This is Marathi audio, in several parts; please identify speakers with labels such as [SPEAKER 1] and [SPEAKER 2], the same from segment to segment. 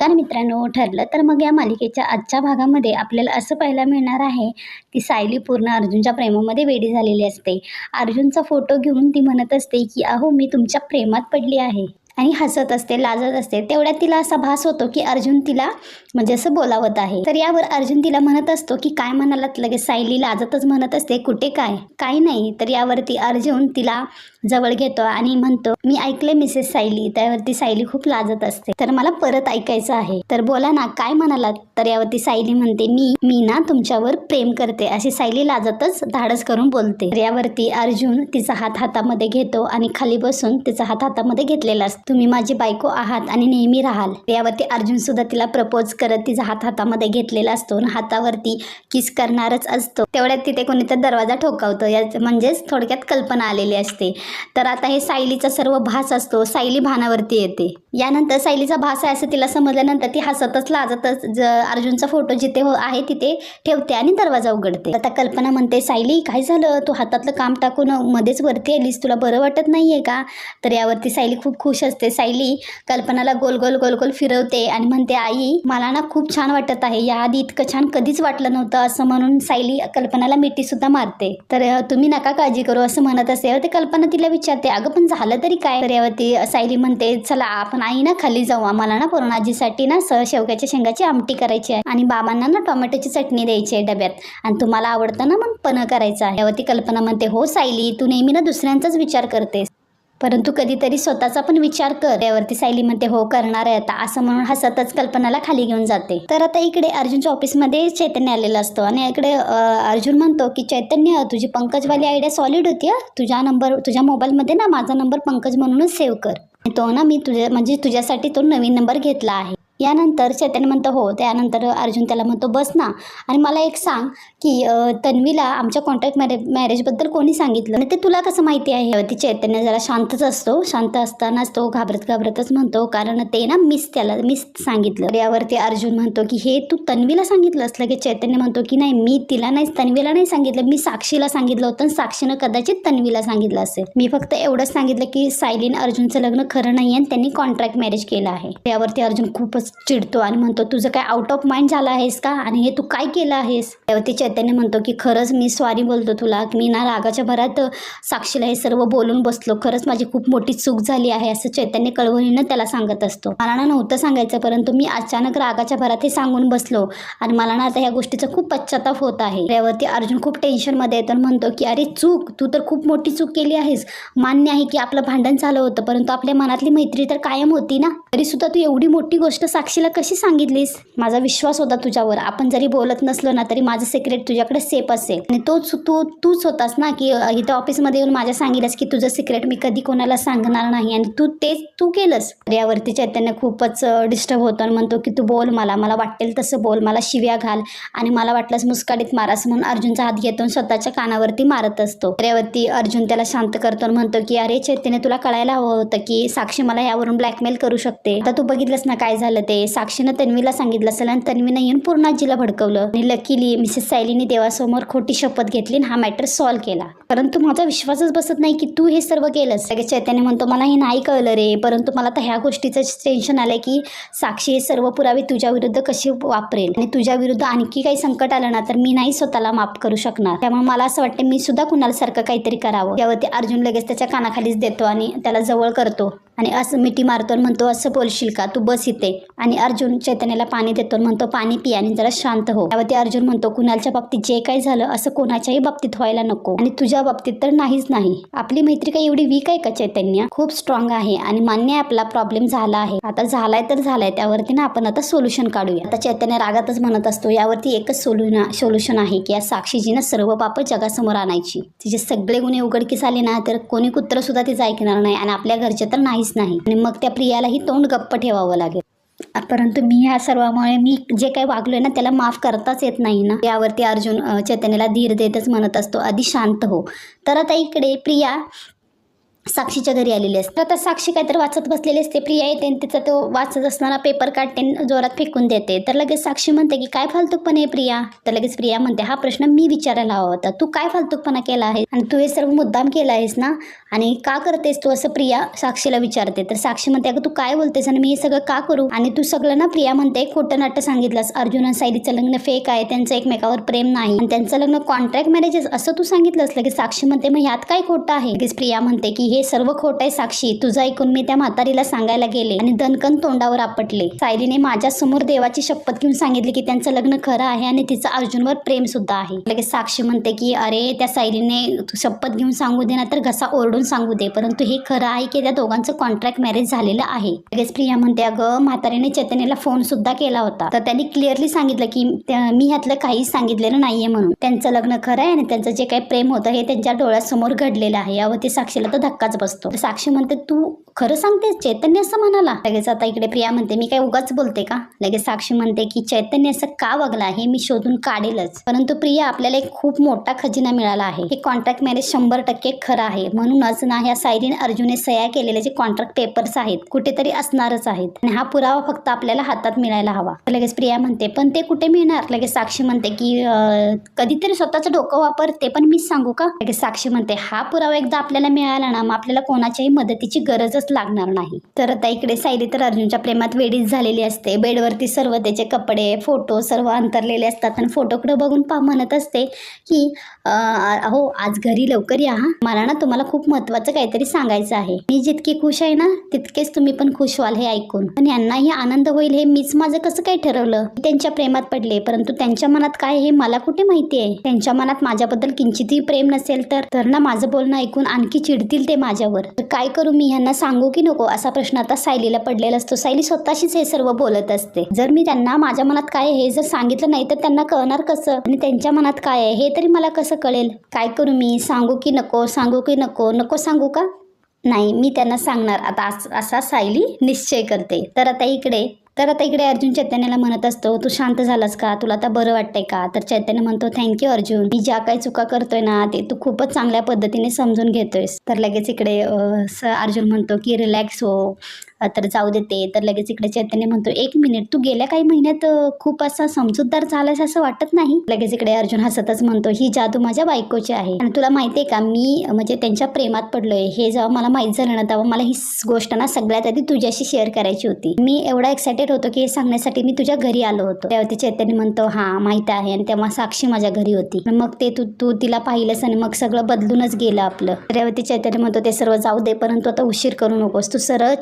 [SPEAKER 1] नमस्कार मित्रांनो ठरलं तर मग या मालिकेच्या आजच्या भागामध्ये आपल्याला असं पाहायला मिळणार आहे की सायली पूर्ण अर्जुनच्या प्रेमामध्ये वेडी झालेली असते. अर्जुनचा फोटो घेऊन ती म्हणत असते की अहो मी तुमच्या प्रेमात पडली आहे. आणि हसत असते लाजत असते. तेवढ्यात तिला असा भास होतो की अर्जुन तिला म्हणजे असं बोलावत आहे. तर यावर अर्जुन तिला म्हणत असतो की काय म्हणालात लगेच? सायली लाजतच म्हणत असते. कुठे काय? काही नाही. तर यावरती अर्जुन तिला जवळ घेतो आणि म्हणतो मी ऐकले मिसेस सायली. त्यावरती सायली खूप लाजत असते. तर मला परत ऐकायचं आहे. तर बोला ना काय म्हणालात? तर यावरती सायली म्हणते मी मी ना तुमच्यावर प्रेम करते. अशी सायली लाजतच धाडस करून बोलते. तर यावरती अर्जुन तिचा हात हातामध्ये घेतो आणि खाली बसून तिचा हात हातामध्ये घेतलेला असतो. तुम्ही माझी बायको आहात आणि नेहमी राहाल. यावरती अर्जुन सुद्धा तिला प्रपोज कर करत तिचा हात हातामध्ये घेतलेला असतो आणि हातावरती किस करणारच असतो. तेवढ्यात तिथे कोणीतरी दरवाजा ठोकावतो. या म्हणजेच थोडक्यात कल्पना आलेली असते. तर आता हे सायलीचा सर्व भास असतो. सायली भानावरती येते. यानंतर सायलीचा भास आहे असं तिला समजल्यानंतर ती हसतच लाजतच ज अर्जुनचा फोटो जिथे हो आहे तिथे ठेवते आणि दरवाजा उघडते. आता कल्पना म्हणते सायली काय झालं? तू हातातलं काम टाकून मध्येच वरती आलीस तुला बरं वाटत नाही आहे का? तर यावरती सायली खूप खुश असते. सायली कल्पनाला गोल गोल गोल गोल फिरवते आणि म्हणते आई मला ना खूप छान वाटत आहे. याआधी इतकं छान कधीच वाटलं नव्हतं असं म्हणून सायली कल्पनाला मिठी सुद्धा मारते. तर तुम्ही नका काळजी करू असं म्हणत असते. कल्पना तिला विचारते अगं पण झालं तरी काय? तर यावरती सायली म्हणते चला आपण आई ना खाली जाऊ. आम्हाला ना पौर्णाजीसाठी ना सह शेवग्याच्या शेंगाची आमटी करायची आहे आणि बाबांना ना टोमॅटोची चटणी द्यायची आहे डब्यात. आणि तुम्हाला आवडतं ना मग पन करायचं आहे. यावरती कल्पना म्हणते हो सायली तू नेहमी ना दुसऱ्यांचाच विचार करतेस. परंतु कधीतरी स्वतःचा पण विचार कर. यावरती सायली म्हणते हो करणार आहे आता. असं म्हणून हसतच कल्पनाला खाली घेऊन जाते. तर आता इकडे अर्जुनच्या ऑफिसमध्ये चैतन्य आलेला असतो आणि इकडे अर्जुन म्हणतो की चैतन्य तुझी पंकजवाली आयडिया सॉलिड होती तुझ्या नंबर तुझ्या मोबाईलमध्ये ना माझा नंबर पंकज म्हणूनच सेव्ह कर. तो ना मी तुझ्या म्हणजे तुझ्यासाठी तो नवीन नंबर घेतला आहे. यानंतर चैतन्य म्हणतो हो. त्यानंतर अर्जुन त्याला म्हणतो बस ना. आणि मला एक सांग की तन्वीला आमच्या कॉन्ट्रॅक्ट मॅरे मॅरेजबद्दल कोणी सांगितलं? आणि ते तुला कसं माहिती आहे? ती चैतन्य जरा शांतच असतो. शांत असतानाच तो घाबरत घाबरतच म्हणतो कारण ते ना मिस त्याला मिस सांगितलं. यावरती अर्जुन म्हणतो की हे तू तन्वीला सांगितलं असलं? की चैतन्य म्हणतो की नाही मी तिला नाही तन्वीला नाही सांगितलं. मी साक्षीला सांगितलं होतं आणि साक्षीनं कदाचित तन्वीला सांगितलं असेल. मी फक्त एवढंच सांगितलं की सायलीन अर्जुनचं लग्न खरं नाही आणि त्यांनी कॉन्ट्रॅक्ट मॅरेज केलं आहे. त्यावरती अर्जुन खूपच चिडतो आणि म्हणतो तुझं काय आउट ऑफ माइंड झालं आहेस का? आणि हे तू काय केलं आहेस? त्यावरती चैतन्य म्हणतो की खरंच मी स्वारी बोलतो तुला. मी ना रागाच्या भरात साक्षीला हे सर्व बोलून बसलो. खरंच माझी खूप मोठी चूक झाली आहे असं चैतन्य कळवणीनं त्याला सांगत असतो. मला ना नव्हतं सांगायचं परंतु मी अचानक रागाच्या भरात हे सांगून बसलो. आणि मला ना आता ह्या गोष्टीचा खूप पश्चाताप होत आहे. त्यावरती अर्जुन खूप टेन्शनमध्ये येतो म्हणतो की अरे चूक! तू तर खूप मोठी चूक केली आहेस. मान्य आहे की आपलं भांडण झालं होतं परंतु आपल्या मनातली मैत्री तर कायम होती ना? तरी सुद्धा तू एवढी मोठी गोष्ट साक्षीला कशी सांगितलीस? माझा विश्वास होता तुझ्यावर. आपण जरी बोलत नसलो ना तरी माझं सिक्रेट तुझ्याकडे सेफ असेल आणि तोच तू तूच होतास ना की इथं ऑफिसमध्ये येऊन माझ्या सांगितलंस की तुझं सिक्रेट मी कधी कोणाला सांगणार नाही. आणि तू तेच तू केलंस. यावरती चैतन्य खूपच डिस्टर्ब होतो आणि म्हणतो की तू बोल मला. मला वाटेल तसं बोल. मला शिव्या घाल. आणि मला वाटलंच मुस्काडीत मार असं म्हणून अर्जुनचा हात घेतो स्वतःच्या कानावरती मारत असतो. तर यावरती अर्जुन त्याला शांत करतो आणि म्हणतो की अरे चैतन्य तुला कळायला हवं होतं की साक्षी मला यावरून ब्लॅकमेल करू शकते. आता तू बघितलंस ना काय झालं ते साक्षीनं तन्वीला सांगितलं असेल आणि तन्वीनं येऊन पूर्णाजीला भडकवलं. आणि लकीली मिसेस सायलीने देवासमोर खोटी शपथ घेतली आणि हा मॅटर सॉल्व्ह केला. परंतु माझा विश्वासच बसत नाही की तू हे सर्व केलंस. लगेच चैतन्य म्हणतो मला हे नाही कळलं रे. परंतु मला तर ह्या गोष्टीचं टेन्शन आलंय की साक्षी हे सर्व पुरावे तुझ्या विरुद्ध कशी वापरेल? आणि तुझ्या विरुद्ध आणखी काही संकट आलं ना तर मी नाही स्वतःला माफ करू शकणार. त्यामुळे मला असं वाटतं मी सुद्धा कुणाला सारखं काहीतरी करावं. त्यावरती अर्जुन लगेच त्याच्या कानाखालीच देतो आणि त्याला जवळ करतो. आणि असं मिठी मारतो आणि म्हणतो असं बोलशील का? तू बस इथे. आणि अर्जुन चैतन्याला पाणी देतो म्हणतो पाणी पी आणि जरा शांत हो. त्यावरती अर्जुन म्हणतो कुणालच्या बाबतीत जे काही झालं असं कोणाच्याही बाबतीत व्हायला नको आणि तुझ्या बाबतीत तर नाहीच नाही. आपली मैत्री काही एवढी वीक आहे का चैतन्य? खूप स्ट्रॉंग आहे आणि मान्य आपला प्रॉब्लेम झाला आहे. आता झालाय तर झालाय त्यावरती ना आपण आता सोल्युशन काढूया. आता चैतन्य रागातच म्हणत असतो यावरती एकच सोल्युना सोल्युशन आहे की या साक्षीजीनं सर्व पाप जगासमोर आणायची. तिचे सगळे गुन्हे उघडकीस आले ना तर कोणी कुत्र सुद्धा तिचं ऐकणार नाही आणि आपल्या घरचे तर नाहीच नाही. आणि मग त्या प्रियालाही तोंड गप्प ठेवावं लागेल. परंतु मी ह्या सर्वामुळे मी जे काही वागलोय ना त्याला माफ करताच येत नाही ना. यावरती अर्जुन अ, चैतन्याला धीर देतच म्हणत असतो आधी शांत हो. तर आता इकडे प्रिया साक्षीच्या घरी आलेली असते. तर आता साक्षी काहीतरी वाचत बसलेली असते. प्रिया येते आणि तिचा तो वाचत असणारा पेपर काढते जोरात फेकून देते. तर लगेच साक्षी म्हणते की काय फालतूकपणे प्रिया? तर लगेच प्रिया म्हणते हा प्रश्न मी विचारायला हवा होता. तू काय फालतूकपणा केला आहे आणि तू हे सर्व मुद्दाम केला आहेस ना? आणि का करतेस तू? असं प्रिया साक्षीला विचारते. तर साक्षी म्हणते अगं तू काय बोलतेस आणि मी हे सगळं का करू? आणि तू सगळं ना प्रिया म्हणते खोटं नाट्य सांगितलंस. अर्जुन आणि सायलीचं लग्न फेक आहे. त्यांचं एकमेकावर प्रेम नाही. आणि त्यांचं लग्न कॉन्ट्रॅक्ट मॅरेजेस असं तू सांगितलंस. लगेच साक्षी म्हणते मग ह्यात काय खोटं आहे? लगेच प्रिया म्हणते की हे हे सर्व खोटं आहे साक्षी. तुझं ऐकून मी त्या म्हातारीला सांगायला गेले आणि दणकन तोंडावर आपटले. सायलीने माझ्यासमोर देवाची शपथ घेऊन सांगितली की त्यांचं लग्न खरं आहे आणि तिचं अर्जुनवर प्रेम सुद्धा आहे. लगेच साक्षी म्हणते की अरे त्या सायलीने तू शपथ घेऊन सांगू दे ना तर घसा ओरडून सांगू दे. परंतु हे खरं आहे की त्या दोघांचं कॉन्ट्रॅक्ट मॅरेज झालेलं आहे. लगेच प्रिया म्हणते अगं म्हातारीने चैतन्याला फोन सुद्धा केला होता. तर त्यांनी क्लिअरली सांगितलं की मी ह्यातलं काहीच सांगितलेलं नाहीये म्हणून. त्यांचं लग्न खरं आहे आणि त्यांचं जे काही प्रेम होतं हे त्यांच्या डोळ्यासमोर घडलेलं आहे. यावरती साक्षीला तर धक्काच बसतो. साक्षी म्हणते तू खरं सांगते चैतन्य असं म्हणाला. लगेच आता इकडे प्रिया म्हणते मी काय उगाच बोलते का? लगेच साक्षी म्हणते की चैतन्य असं का वागला? हे मी शोधून काढेलच. परंतु प्रिया आपल्याला एक खूप मोठा खजिना मिळाला आहे. हे कॉन्ट्रॅक्ट मॅरेज शंभर टक्के खरं आहे. म्हणूनच ना ह्या सायरीन अर्जुने सह्या केलेले जे कॉन्ट्रॅक्ट पेपर्स आहेत कुठेतरी असणारच आहेत. आणि हा पुरावा फक्त आपल्याला हातात मिळायला हवा. लगेच प्रिया म्हणते पण ते कुठे मिळणार? लगेच साक्षी म्हणते की कधीतरी स्वतःचं डोकं वापर ते पण मीच सांगू का? लगेच साक्षी म्हणते हा पुरावा एकदा आपल्याला मिळाला ना मग आपल्याला कोणाच्याही मदतीची गरजच लागणार नाही. तर आता इकडे सायली तर अर्जुनच्या प्रेमात वेडीच झालेली असते. बेडवरती सर्व त्याचे कपडे फोटो सर्व अंतरलेले असतात आणि फोटोकडे बघून पा म्हणत असते की अहो आज घरी लवकर या हा. मला ना तुम्हाला खूप महत्वाचं काहीतरी सांगायचं आहे. मी जितकी खुश आहे ना तितकेच तुम्ही पण खुश व्हाल हे ऐकून. पण यांनाही आनंद होईल हे मीच माझं कसं काय ठरवलं? मी त्यांच्या प्रेमात पडले परंतु त्यांच्या मनात काय हे मला कुठे माहिती आहे? त्यांच्या मनात माझ्याबद्दल किंचितही प्रेम नसेल तर? तर ना माझं बोलणं ऐकून आणखी चिडतील ते माझ्यावर. तर काय करू मी? ह्यांना सांगू की नको? असा प्रश्न आता सायलीला पडलेला असतो. सायली स्वतःशीच हे सर्व बोलत असते. जर मी त्यांना माझ्या मनात काय हे जर सांगितलं नाही तर त्यांना कळणार कसं? आणि त्यांच्या मनात काय आहे हे तरी मला कसं कळेल? काय करू मी? सांगू की नको? सांगू की नको? नको सांगू का? नाही मी त्यांना सांगणार. आता असा सायली निश्चय करते. तर आता इकडे तर आता इकडे अर्जुन चैतन्याला म्हणत असतो तू शांत झालास का? तुला आता बरं वाटतंय का? तर चैतन्य म्हणतो थँक्यू अर्जुन. मी ज्या काही चुका करतोय ना ते तू खूपच चांगल्या पद्धतीने समजून घेतोयस. तर लगेच इकडे अर्जुन म्हणतो की रिलॅक्स हो. तर जाऊ देते तर लगेच इकडे चैतन्य म्हणतो एक मिनिट तू गेल्या काही महिन्यात खूप असा समजूतदार झालास असं वाटत नाही? लगेच इकडे अर्जुन हसतच म्हणतो ही जादू माझ्या बायकोची आहे. आणि तुला माहितीये का मी म्हणजे त्यांच्या प्रेमात पडलोय. हे जेव्हा मला माहीत झालं ना तेव्हा मला ही गोष्ट ना सगळ्यात आधी तुझ्याशी शेअर करायची होती. मी एवढा एक्सायटेड होतो की हे सांगण्यासाठी मी तुझ्या घरी आलो होतो. त्यावरती चैतन्य म्हणतो हा माहीत आहे. आणि तेव्हा साक्षी माझ्या घरी होती. मग ते तू तू तिला पाहिलंस आणि मग सगळं बदलूनच गेलं आपलं. रेवती चैतन्य म्हणतो ते सर्व जाऊ दे परंतु आता उशीर करू नकोस. तू सरळ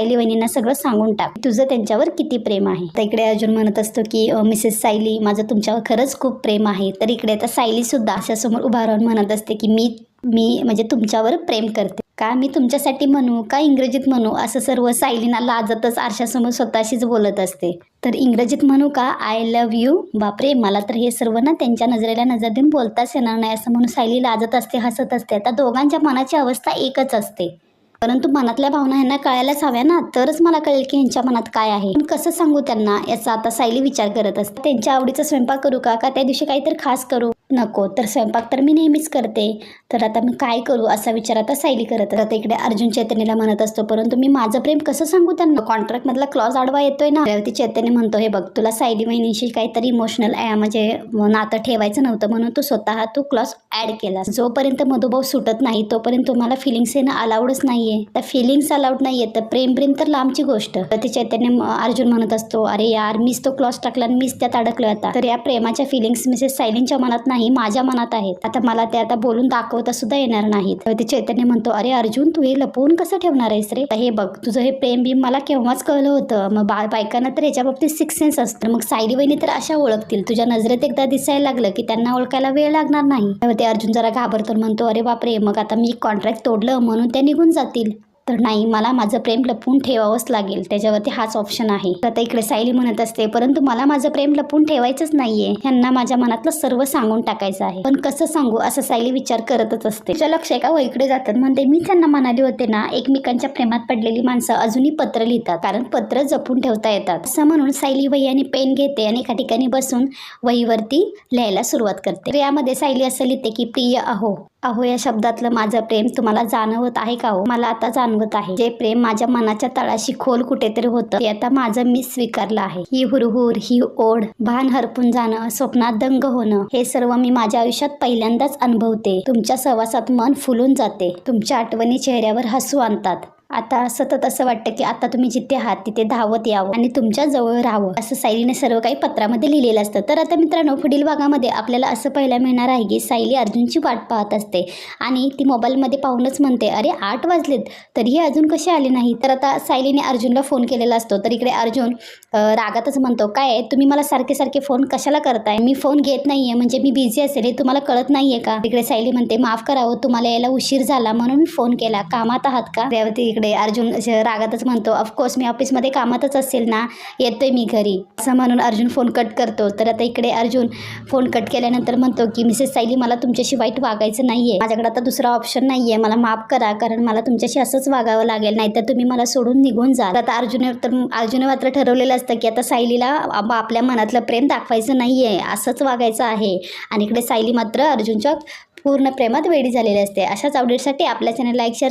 [SPEAKER 1] सायली वहिनींना सगळं सांगून टाक. तुझं त्यांच्यावर किती प्रेम आहे? तर इकडे अर्जुन म्हणत असतो की मिसेस सायली माझं तुमच्यावर खरंच खूप प्रेम आहे. तर इकडे आता सायली सुद्धा अशासमोर उभा राहून म्हणत असते की मी मी म्हणजे तुमच्यावर प्रेम करते. का? मी तुमच्यासाठी म्हणू? का इंग्रजीत म्हणू? असं सर्व सायलीना लाजतच आरशासमोर स्वतःशीच बोलत असते. तर इंग्रजीत म्हणू का आय लव्ह यू? बापरे मला तर हे सर्व ना त्यांच्या नजरेला नजर देऊन बोलताच येणार नाही. असं म्हणून सायली लाजत असते हसत असते. आता दोघांच्या मनाची अवस्था एकच असते. परंतु मनातल्या भावना ह्यांना कळायलाच हव्या ना? तरच मला कळेल की ह्यांच्या मनात काय आहे. पण कसं सांगू त्यांना? याचा आता सायली विचार करत असते त्यांच्या आवडीचा स्वयंपाक करू का? का त्या दिवशी काहीतरी खास करू? नको तर स्वयंपाक तर मी नेहमीच करते. तर आता मी काय करू असा विचार आता सायली करत आता इकडे अर्जुन चैतन्यला म्हणत असतो परंतु मी माझं प्रेम कसं सांगू त्यांना? कॉन्ट्रॅक्ट मधला क्लॉज आडवा येतोय ना. त्यावरती चैतन्य म्हणतो हे बघ तुला सायली बहिणीशी काहीतरी इमोशनल म्हणजे नातं ठेवायचं नव्हतं म्हणून तू स्वतः तू क्लॉज ऍड केला. जोपर्यंत मधुभाव सुटत नाही तोपर्यंत तुम्हाला फिलिंग्स येणं अलाउडच नाहीये. तर फिलिंग्स अलाउड नाहीये तर प्रेम प्रेम तर लांबची गोष्ट. तर ते चैतन्य अर्जुन म्हणत असतो अरे यार मीच तो क्लॉज टाकला आणि मीच त्यात अडकलो आता. तर या प्रेमाच्या फिलिंग्स मिसेस सायलींच्या मनात नाही. नाही माझ्या मनात आहेत आता मला ते आता बोलून दाखवता सुद्धा येणार नाहीत. तर ते चैतन्य म्हणतो अरे अर्जुन तू हे लपवून कसं ठेवणार आहेस रे? हे बघ तुझं हे प्रेम बिम मला केव्हाच कळलं होतं. मग बा बायकांना तर याच्या बाबतीत सिक्स सेन्स असतं. मग सायली वहिनी तर अशा ओळखतील. तुझ्या नजरेत एकदा दिसायला लागलं की त्यांना ओळखायला वेळ लागणार नाही. तेव्हा ते अर्जुन जरा घाबरतो म्हणतो अरे बापरे मग आता मी कॉन्ट्रॅक्ट तोडलं म्हणून त्या निघून जातील. तर नाही मला माझं प्रेम लपवून ठेवावंच लागेल. त्याच्यावरती हाच ऑप्शन आहे. तर आता इकडे सायली म्हणत असते परंतु मला माझं प्रेम लपवून ठेवायचंच नाहीये. ह्यांना माझ्या मनातलं सर्व सांगून टाकायचं आहे. पण कसं सांगू? असं सायली विचार करतच असते. तुझ्या लक्ष आहे का? इकडे जातात. म्हणते मी त्यांना म्हणाले होते ना एकमेकांच्या प्रेमात पडलेली माणसं अजूनही पत्र लिहितात. कारण पत्र जपून ठेवता येतात. असं म्हणून सायली वही आणि पेन घेते आणि एका ठिकाणी बसून वहीवरती लिहायला सुरुवात करते. तर यामध्ये सायली असं लिहिते की प्रिय अहो अहो या शब्दातलं माझं प्रेम तुम्हाला जाणवत आहे का हो? मला आता जाणवत आहे. जे प्रेम माझ्या मनाच्या तळाशी खोल कुठेतरी होतं ते आता माझं मी स्वीकारलं आहे. ही हुरहुर ही ओढ भान हरपून जाणं स्वप्नात दंग होणं हे सर्व मी माझ्या आयुष्यात पहिल्यांदाच अनुभवते. तुमच्या सहवासात मन फुलून जाते. तुमच्या आठवणी चेहऱ्यावर हसू आणतात. आता सतत असं वाटतं की आता तुम्ही जिथे आहात तिथे धावत यावं आणि तुमच्या जवळ राहावं असं सायलीने सर्व काही पत्रामध्ये लिहिलेलं असतं. तर आता मित्रांनो पुढील भागामध्ये आपल्याला असं पाहायला मिळणार आहे की सायली अर्जुनची वाट पाहत असते आणि ती मोबाईलमध्ये पाहूनच म्हणते अरे आठ वाजलेत तरीही अजून कसे आले नाही तर आता सायलीने अर्जुनला फोन केलेला असतो. तर इकडे अर्जुन रागातच म्हणतो काय तुम्ही मला सारखे सारखे फोन कशाला करताय? मी फोन घेत नाहीये म्हणजे मी बिझी असेल हे तुम्हाला कळत नाहीये का? इकडे सायली म्हणते माफ करावं हो, तुम्हाला यायला उशीर झाला म्हणून मी फोन केला. कामात आहात का? रेवती इकडे अर्जुन रागातच म्हणतो ऑफकोर्स मी ऑफिसमध्ये कामातच असेल ना येतोय मी घरी. असं म्हणून अर्जुन फोन कट करतो. तर आता इकडे अर्जुन फोन कट केल्यानंतर म्हणतो की मिसेस सायली मला तुमच्याशी वाईट वागायचं नाहीये. माझ्याकडे आता दुसरा ऑप्शन नाहीये. मला माफ करा कारण मला तुमच्याशी असंच वागावं लागेल. नाहीतर तुम्ही मला सोडून निघून जा. आता अर्जुन तर अर्जुन मात्र ठरवलेलं असतं की आता सायलीला आपल्या मनातलं प्रेम दाखवायचं नाहीये. असंच वागायचं आहे. आणि इकडे सायली मात्र अर्जुनच्या पूर्ण प्रेमात वेडी झालेली असते. अशाच अपडेटसाठी आपल्या चॅनलला एक शेअर